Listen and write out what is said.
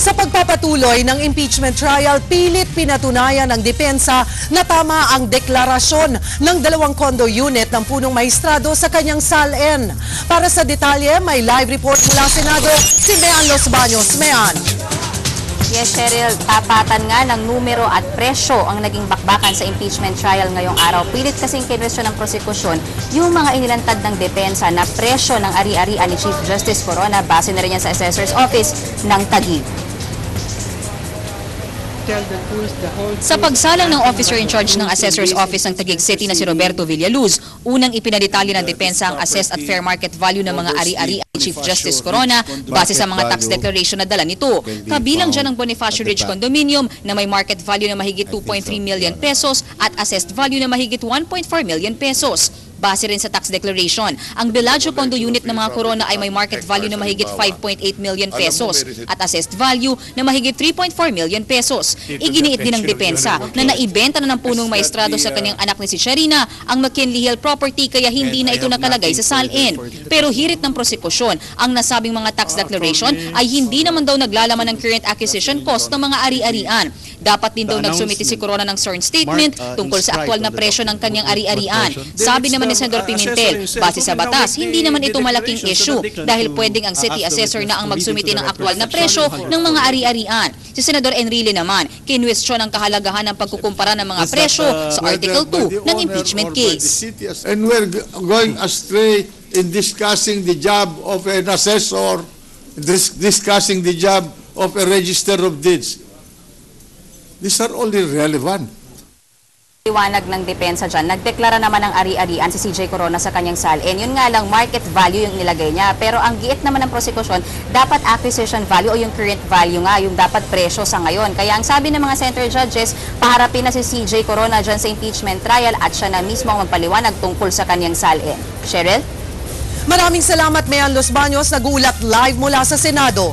Sa pagpapatuloy ng impeachment trial, pilit pinatunayan ng depensa na tama ang deklarasyon ng dalawang condo unit ng punong maestrado sa kanyang SALN. Para sa detalye, may live report mula Senado si Mean Los Baños. Mean. Yes, Cheryl, tapatan nga ng numero at presyo ang naging bakbakan sa impeachment trial ngayong araw. Pilit kasing kinwestiyon ng prosekusyon yung mga inilantad ng depensa na presyo ng ari-arian ni Chief Justice Corona base na rin yan sa Assessor's Office ng Taguig. Sa pagsalang ng officer in charge ng Assessor's Office ng Taguig City na si Roberto Villaluz, unang ipinadetalye ng depensa ang assessed at fair market value ng mga ari-ari ni Chief Justice Corona base sa mga tax declaration na dala nito. Kabilang dyan ang Bonifacio Ridge Condominium na may market value na mahigit 2.3 million pesos at assessed value na mahigit 1.4 million pesos. Base rin sa tax declaration, ang Bellagio condo unit ng mga Corona ay may market value na mahigit 5.8 million pesos at assessed value na mahigit 3.4 million pesos. Iginiit din ng depensa na naibenta na ng punong maestrado sa kanyang anak ni si Sharina ang McKinley Hill property kaya hindi na ito nakalagay sa SALN. Pero hirit ng prosekusyon, ang nasabing mga tax declaration ay hindi naman daw naglalaman ng current acquisition cost ng mga ari-arian. Dapat din daw nagsumiti si Corona ng sworn statement tungkol sa aktual na presyo ng kanyang ari-arian. Sabi naman ni Senador Pimentel, base sa batas, hindi naman ito malaking issue dahil pwedeng ang city assessor na ang magsumiti ng aktual na presyo ng mga ari-arian. Si Senador Enrile naman, kinwestiyon ang kahalagahan ng pagkukumpara ng mga presyo sa Article 2 ng impeachment case. And we're going astray in discussing the job of an assessor, dis- discussing the job of a register of deeds. These are all irrelevant. Liwanag ng depensa dyan, nagdeklara naman ng ari-arian si CJ Corona sa kanyang SALN. Yun nga lang, market value yung nilagay niya. Pero ang giit naman ng prosekusyon, dapat acquisition value o yung current value nga, yung dapat presyo sa ngayon. Kaya ang sabi ng mga center judges, paharapin na si CJ Corona dyan sa impeachment trial at siya na mismo ang magpaliwanag tungkol sa kanyang SALN. Cheryl? Maraming salamat Mean Los Baños, nag-uulat live mula sa Senado.